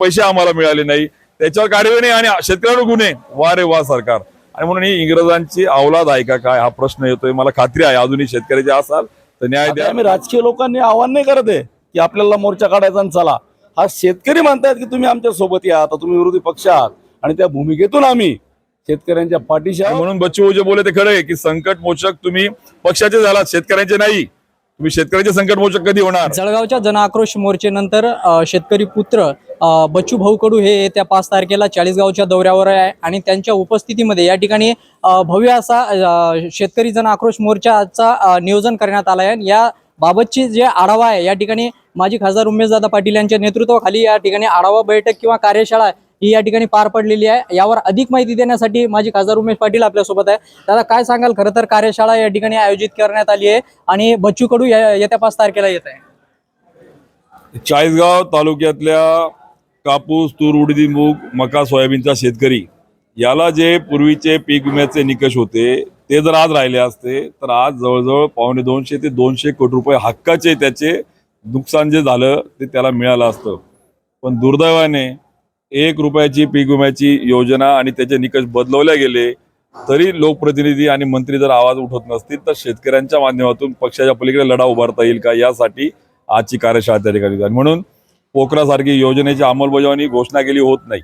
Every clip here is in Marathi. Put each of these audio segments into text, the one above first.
पैसे आम्हाला मिळाले नाही. त्याच्यावर कार्यवाही नाही आणि शेतकऱ्यांवर गुन्हे. वा रे वा सरकार. आणि म्हणून ही इंग्रजांची अवलाद आहे का काय हा प्रश्न येतोय. मला खात्री आहे अजूनही शेतकऱ्याचे असाल तर न्याय द्या. आम्ही राजकीय लोकांनी आव्हान नाही करत आहे की आपल्याला मोर्चा काढायचा आणि चला. हा शेतकरी म्हणतायत की तुम्ही आमच्यासोबत या आता तुम्ही विरोधी पक्ष आहात. आणि त्या भूमिकेतून आम्ही शेतकऱ्यांच्या पाठीशी. म्हणून बच्चू जे बोले ते खरं आहे की संकट मोचक तुम्ही पक्षाचे झालात शेतकऱ्यांचे नाही. तुम्ही शेतकऱ्यांचे संकट मोचक कधी होणार? जळगावच्या जनआक्रोश मोर्चेनंतर शेतकरी पुत्र बच्चू भाऊ कडू हे येत्या पाच तारखेला चाळीसगावच्या दौऱ्यावर आहे आणि त्यांच्या उपस्थितीमध्ये या ठिकाणी भव्य असा शेतकरी जन आक्रोश मोर्चाचा नियोजन करण्यात आला आहे या बाबतची जे आढावा आहे या ठिकाणी माजी खासदार उमेशदादा पाटील यांच्या नेतृत्वाखाली या ठिकाणी आढावा बैठक किंवा कार्यशाळा ही या ठिकाणी पार पडलेली आहे. यावर अधिक माहिती देण्यासाठी माझी खासदार उमेश पाटील आपल्यासोबत आहे. दादा काय सांगाल? खरं तर कार्यशाळा या ठिकाणी आयोजित करण्यात आली आहे आणि बच्चू कडू येत्या पाच तारखेला येत आहे. चाळीसगाव तालुक्यातल्या कापूस तूर उडदी मूग मका सोयाबीनचा शेतकरी याला जे पूर्वीचे पीक विम्याचे निकष होते ते जर आज राहिले असते तर आज जवळजवळ पावणे दोनशे ते दोनशे कोटी रुपये हक्काचे त्याचे नुकसान जे झालं ते त्याला मिळालं असतं. पण दुर्दैवाने एक रुपयाची पीक विम्याची योजना आणि त्याचे निकष बदलवले गेले तरी लोकप्रतिनिधी आणि मंत्री जर आवाज उठवत नसतील तर शेतकऱ्यांच्या माध्यमातून पक्षाच्या पलीकडे लढा उभारता येईल का? यासाठी आजची कार्यशाळा त्या ठिकाणी झाली. म्हणून पोखरासारखी योजनेची अंमलबजावणी घोषणा केली होत नाही.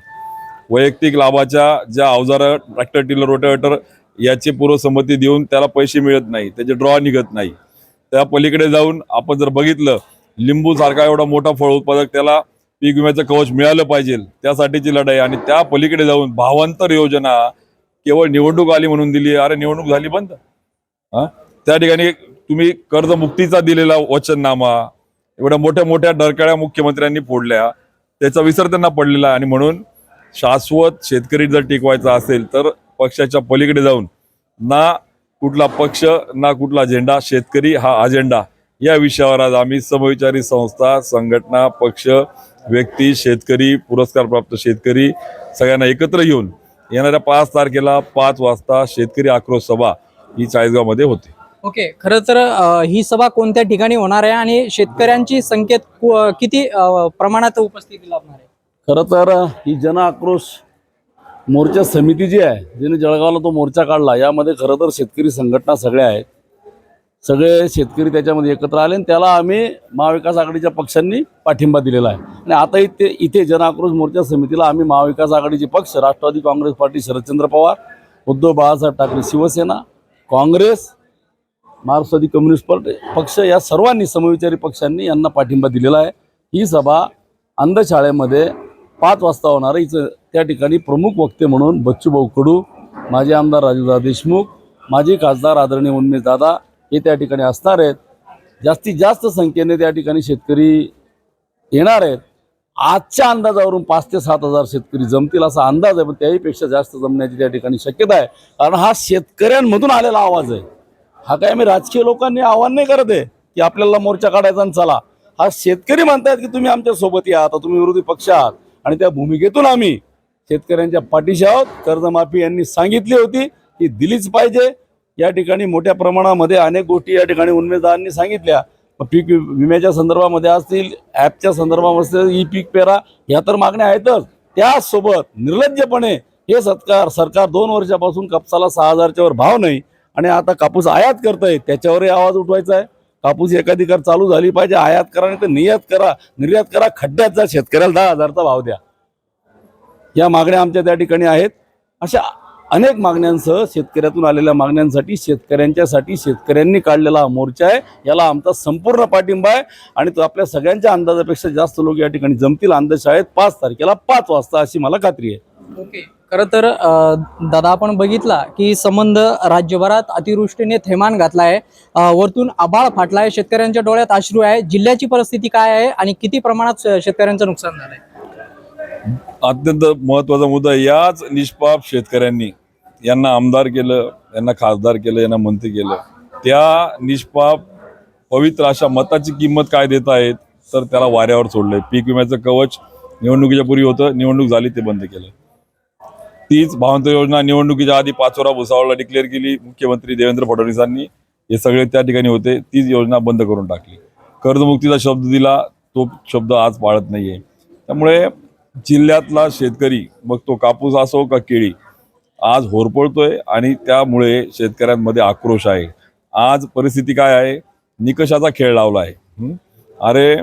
वैयक्तिक लाभाच्या ज्या अवजारं ट्रॅक्टर टिलर रोटेवेटर याची पूर्वसंमती देऊन त्याला पैसे मिळत नाही त्याचे ड्रॉ निघत नाही. त्या पलीकडे जाऊन आपण जर बघितलं लिंबू सारखा एवढा मोठा फळ उत्पादक त्याला पीक विम्याचं कवच मिळालं पाहिजे. त्यासाठीची लढाई आणि त्या पलीकडे जाऊन भावांतर योजना केवळ निवडणूक आली म्हणून दिली अरे निवडणूक झाली बंद. त्या ठिकाणी तुम्ही कर्जमुक्तीचा दिलेला वचननामा एवढ्या मोठ्या मोठ्या डरकाळ्या मुख्यमंत्र्यांनी फोडल्या. त्याचा विसर त्यांना पडलेला आहे. आणि म्हणून शाश्वत शेतकरी जर टिकवायचा असेल तर पक्षाच्या पलीकडे जाऊन ना कुठला पक्ष ना कुठला झेंडा शेतकरी हा अजेंडा. या विषयावर आज आम्ही समविचारी संस्था संघटना पक्ष व्यक्ती शेतकरी पुरस्कारप्राप्त शेतकरी सगळ्यांना एकत्र घेऊन येणाऱ्या पाच तारखेला पाच वाजता शेतकरी आक्रोश सभा ही चाळीसगावमध्ये होते. ओके खरं तर अ, ही सभा कोणत्या ठिकाणी होणार आहे आणि शेतकऱ्यांची संख्येत कु- किती प्रमाणात उपस्थिती लाभणार आहे? खरं तर ही जन आक्रोश मोर्चा समिती जी आहे जिने जळगावला तो मोर्चा काढला यामध्ये खरं तर शेतकरी संघटना सगळ्या आहेत. सगळे शेतकरी त्याच्यामध्ये एकत्र आले आणि त्याला आम्ही महाविकास आघाडीच्या पक्षांनी पाठिंबा दिलेला आहे. आणि आता इथे इथे जन आक्रोश मोर्चा समितीला आम्ही महाविकास आघाडीचे पक्ष Rashtrawadi Congress party Sharadchandra Pawar Uddhav Balasaheb Thackeray Shiv Sena Congress Marxist communist party पक्ष या सर्वांनी समविचारी पक्षांनी यांना पाठिंबा दिलेला आहे. ही सभा अंधशाळेमध्ये पाच वाजता होणार आहे. हिचं त्या ठिकाणी प्रमुख वक्ते म्हणून बच्चूभाऊ कडू माजी आमदार राजूदा देशमुख माजी खासदार आदरणीय उन्मेश दादा हे त्या ठिकाणी असणार आहेत. जास्तीत जास्त संख्येने त्या ठिकाणी शेतकरी येणार आहेत. आजच्या अंदाजावरून पाच ते सात हजार शेतकरी जमतील असा अंदाज आहे पण त्याहीपेक्षा जास्त जमण्याची त्या ठिकाणी शक्यता आहे. कारण हा शेतकऱ्यांमधून आलेला आवाज आहे. हा काय आम्ही राजकीय लोकांनी आव्हान नाही करत आहे की आपल्याला मोर्चा काढायचा आणि चला. हा शेतकरी म्हणतायत की तुम्ही आमच्यासोबत या आता तुम्ही विरोधी पक्ष आहात. आणि त्या भूमिकेतून आम्ही शेतकऱ्यांच्या पाठीशी आहोत. कर्जमाफी यांनी सांगितली होती की दिलीच पाहिजे. या ठिकाणी मोठ्या प्रमाणामध्ये अनेक गोष्टी या ठिकाणी उमेदवारांनी सांगितल्या. पीक विम्याच्या संदर्भामध्ये असतील ॲपच्या संदर्भामध्ये ई पीक पेरा ह्या तर मागण्या आहेतच. त्यासोबत निर्लज्जपणे हे सत्कार सरकार दोन वर्षापासून कापसाला सहा हजारच्या वर भाव नाही आणि आता कापूस आयात करतंय त्याच्यावरही आवाज उठवायचा आहे. कापूस एकाधिकार चालू झाली पाहिजे आयात करा नाही तर निर्यात करा निर्यात करा खड्ड्यात जा शेतकऱ्याला दहा हजारचा भाव द्या. या मागण्या आमच्या त्या ठिकाणी आहेत. अशा अनेक मागण्यांसह शेतकऱ्यातून आलेल्या मागण्यांसाठी शेतकऱ्यांच्यासाठी शेतकऱ्यांनी काढलेला हा मोर्चा आहे. याला आमचा संपूर्ण पाठिंबा आहे आणि तो आपल्या सगळ्यांच्या अंदाजापेक्षा जास्त लोक या ठिकाणी जमतील. अंधशाळेत पाच तारखेला पाच वाजता अशी मला खात्री आहे. ओके. खरं तर दादा आपण बघितला की संबंध राज्यभरात अतिवृष्टीने थैमान घातला आहे वरतून आभाळ फाटला आहे शेतकऱ्यांच्या डोळ्यात अश्रू आहे. जिल्ह्याची परिस्थिती काय आहे आणि किती प्रमाणात शेतकऱ्यांचं नुकसान आहे अत्यंत महत्त्वाचा मुद्दा याच निष्पाप शेतकऱ्यांनी यांना आमदार केलं यांना खासदार केलं यांना मंत्री केलं. त्या निष्पाप पवित्र अशा मताची किंमत काय देत आहेत तर त्याला वाऱ्यावर सोडलंय. पीक विम्याचं कवच निवडणुकीच्या पूर्वी होतं निवडणूक झाली ते बंद केलं. तीच भावांतर योजना निवडणुकीच्या आधी पाचोरा भुसावळला डिक्लेअर केली मुख्यमंत्री देवेंद्र फडणवीसांनी. हे सगळे त्या ठिकाणी होते. तीच योजना बंद करून टाकली. कर्जमुक्तीचा शब्द दिला तो शब्द आज पाळत नाहीये. त्यामुळे जिल्ह्यातला शेतकरी मग तो कापूस असो का केळी आज होरपळतोय आणि त्यामुळे शेतकऱ्यांमध्ये आक्रोश आहे. आज परिस्थिती काय आहे? निकषाचा खेळ लावला आहे. अरे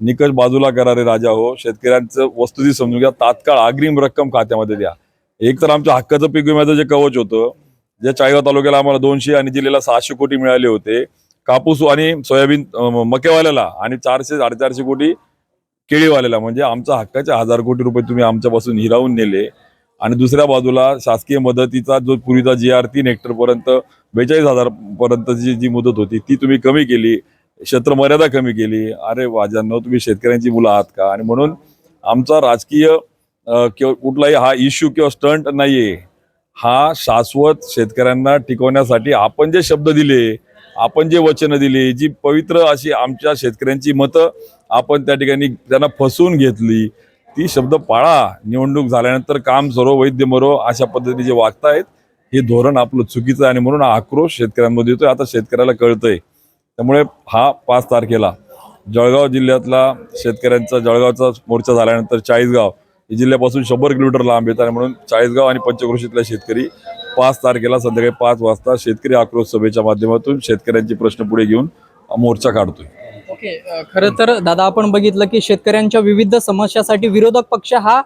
निकष बाजूला करा रे राजा हो. शेतकऱ्यांचं वस्तुस्थिती समजून घ्या तात्काळ अग्रिम रक्कम खात्यामध्ये द्या. एक तर आमच्या हक्काचं पीक विम्याचं जे कवच होतं जे चाळीगाव तालुक्याला आम्हाला दोनशे आणि जिल्ह्याला सहाशे कोटी मिळाले होते. कापूस आणि सोयाबीन मकेवाल्याला आणि चारशे साडेचारशे कोटी केळीवाल्याला म्हणजे आमचा हक्काचे हजार कोटी रुपये तुम्ही आमच्यापासून हिरावून नेले. आणि दुसऱ्या बाजूला शासकीय मदतीचा जो पूर्वीचा जी आर तीन हेक्टरपर्यंत बेचाळीस हजार पर्यंतची जी मुदत होती ती तुम्ही कमी केली. क्षेत्र मर्यादा कमी केली. अरे वाजांनो तुम्ही शेतकऱ्यांची मुलं आहात का? आणि म्हणून आमचा राजकीय किंवा कुठलाही हा इश्यू किंवा स्टंट नाहीये. हा शाश्वत शेतकऱ्यांना टिकवण्यासाठी आपण जे शब्द दिले आपण जे वचनं दिली जी पवित्र अशी आमच्या शेतकऱ्यांची मतं आपण त्या ठिकाणी त्यांना फसवून घेतली. ती शब्द पाळा. निवडणूक झाल्यानंतर काम सरो वैद्य मरो अशा पद्धतीने जे वागतायत हे धोरण आपलं चुकीचं आहे आणि म्हणून हा आक्रोश शेतकऱ्यांमध्ये येतोय. आता शेतकऱ्याला कळतंय. त्यामुळे हा पाच तारखेला जळगाव जिल्ह्यातला शेतकऱ्यांचा जळगावचा मोर्चा झाल्यानंतर चाळीसगाव हे जिल्ह्यापासून शंभर किलोमीटर लांब येतात म्हणून चाळीसगाव आणि पंचक्रोशीतले शेतकरी पाच तारखेला संध्याकाळी पाच वाजता शेतकरी आक्रोश सभेच्या माध्यमातून शेतकऱ्यांचे प्रश्न पुढे घेऊन मोर्चा काढतोय. ओके खरं तर दादा आपण बघितलं की शेतकऱ्यांच्या विविध समस्यासाठी विरोधक पक्ष हा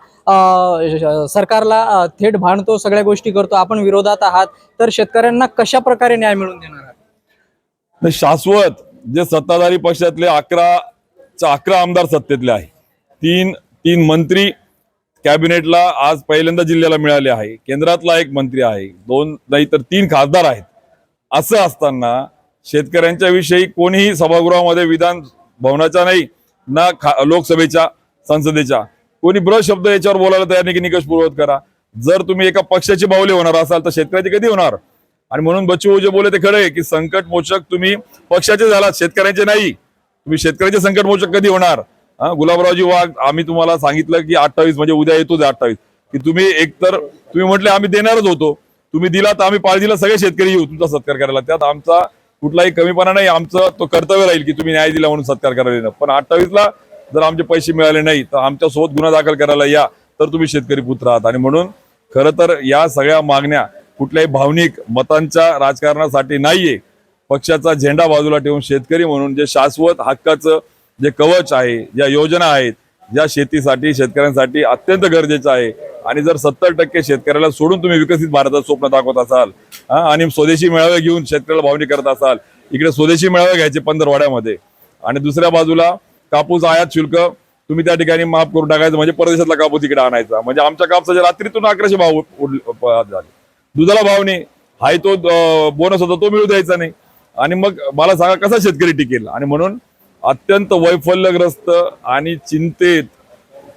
सरकारला थेट भांडतो सगळ्या गोष्टी करतो. आपण विरोधात आहात. तर शेतकऱ्यांना कशा प्रकारे न्याय मिळवून देणार आहात? शाश्वत जे सत्ताधारी पक्षातले अकरा अकरा आमदार सत्तेतले आहे. तीन तीन मंत्री कॅबिनेटला आज पहिल्यांदा जिल्ह्याला मिळाले आहे. केंद्रातला एक मंत्री आहे. दोन नाही तर तीन खासदार आहेत. असं असताना शेतकऱ्यांच्या विषयी कोणीही सभागृहामध्ये विधान भवनाच्या नाही ना खा लोकसभेच्या संसदेच्या. कोणी ब्र शब्द याच्यावर बोलायला तयार नाही की निकष पूर्वत करा. जर तुम्ही एका पक्षाचे बावले होणार असाल तर शेतकऱ्याचे कधी होणार? आणि म्हणून बच्चू जे बोले ते खरे की संकट मोचक तुम्ही पक्षाचे झालात शेतकऱ्यांचे नाही. तुम्ही शेतकऱ्याचे संकट मोचक कधी होणार? हा गुलाबरावजी वाघ आम्ही तुम्हाला सांगितलं की अठ्ठावीस म्हणजे उद्या येतोच अठ्ठावीस. की तुम्ही एकतर तुम्ही म्हटले आम्ही देणारच होतो. तुम्ही दिला तर आम्ही पाळजीला सगळे शेतकरी येऊ तुमचा सत्कार करायला. त्यात आमचा कुठलाही कमीपणा नाही आमचं तो कर्तव्य राहील की तुम्ही न्याय दिला म्हणून सत्कार करायला पण अठ्ठावीसला जर आमचे पैसे मिळाले नाही तर आमच्यासोबत गुन्हा दाखल करायला या तर तुम्ही शेतकरी पुत्र आहात. आणि म्हणून खरं तर या सगळ्या मागण्या कुठल्याही भावनिक मतांच्या राजकारणासाठी नाहीये. पक्षाचा झेंडा बाजूला ठेवून शेतकरी म्हणून जे शाश्वत हक्काचं जे कवच आहे ज्या योजना आहेत ज्या शेतीसाठी शेतकऱ्यांसाठी अत्यंत गरजेचं आहे. आणि जर सत्तर टक्के शेतकऱ्याला सोडून तुम्ही विकसित भारताचं स्वप्न दाखवत असाल हा, आणि स्वदेशी मेळावे घेऊन शेतकऱ्याला भावनी करत असाल इकडे स्वदेशी मेळावे घ्यायचे पंधरवाड्यामध्ये. आणि दुसऱ्या बाजूला कापूस आयात शुल्क तुम्ही त्या ठिकाणी माफ करून टाकायचं म्हणजे परदेशातला कापूस इकडे आणायचा. म्हणजे आमच्या कापसाच्या रात्रीतून अकराशे भाव झाले. दुधाला भाव नाही. हाय तो बोनस होता तो मिळू द्यायचा नाही. आणि मग मला सांगा कसा शेतकरी टिकेल? आणि म्हणून अत्यंत वैफल्यग्रस्त आणि चिंतेत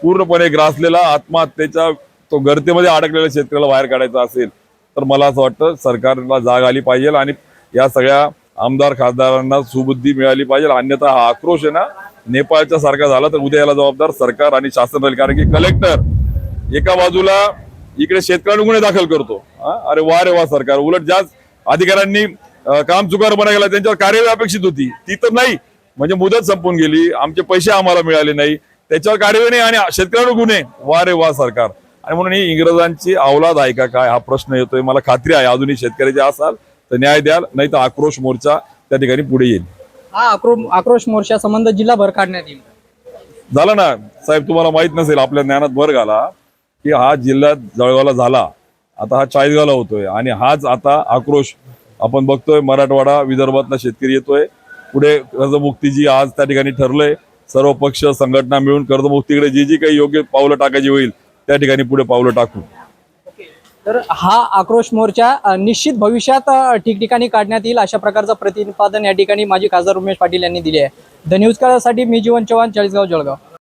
पूर्णपणे ग्रासलेला आत्महत्येच्या तो गर्तेमध्ये अडकलेल्या शेतकऱ्याला बाहेर काढायचा असेल तर मला असं वाटतं सरकारला जाग आली पाहिजे आणि या सगळ्या आमदार खासदारांना सुबुद्धी मिळाली पाहिजे. अन्यथा हा आक्रोश आहे ना नेपाळच्या सारखा झाला तर उद्या याला जबाबदार सरकार आणि शासन राहील कारण की कलेक्टर एका बाजूला इकडे शेतकऱ्यांनी गुन्हे दाखल करतो. हा? अरे वा रे वा सरकार. उलट ज्या अधिकाऱ्यांनी काम चुकार बनायला त्यांच्यावर कार्यवाही अपेक्षित होती. ती तर नाही. म्हणजे मुदत संपून गेली आमचे पैसे आम्हाला मिळाले नाही. त्याच्यावर कार्यवाही नाही आणि शेतकऱ्यांवर गुन्हे. वा रे वा सरकार. आणि म्हणून ही इंग्रजांची अवलाद आहे का काय हा प्रश्न येतोय. मला खात्री आहे अजूनही शेतकऱ्याचे असाल तर न्याय द्याल नाही तर आक्रोश मोर्चा त्या ठिकाणी पुढे येईल. हा आक्रो आक्रोश मोर्चा संबंध जिल्हाभर काढण्यात येईल. झालं ना साहेब तुम्हाला माहीत नसेल आपल्या ज्ञानात भर घाला की हा जिल्ह्यात जळगावला झाला. आता हा चाळीसगावला होतोय आणि हाच आता आक्रोश. आपण बघतोय मराठवाडा विदर्भातला शेतकरी येतोय. पुढे कर्जमुक्तीची आज त्या ठिकाणी ठरलंय सर्व पक्ष संघटना मिळून कर्जमुक्तीकडे जी जी काही योग्य पावलं टाकायची होईल त्या ठिकाणी पुढे पावलं टाकू. तर हा आक्रोश मोर्चा निश्चित भविष्यात ठिकठिकाणी काढण्यात येईल अशा प्रकारचं प्रतिपादन या ठिकाणी माजी खासदार उमेश पाटील यांनी दिले आहे. द न्यूज काळासाठी मी जीवन चव्हाण चाळीसगाव जळगाव.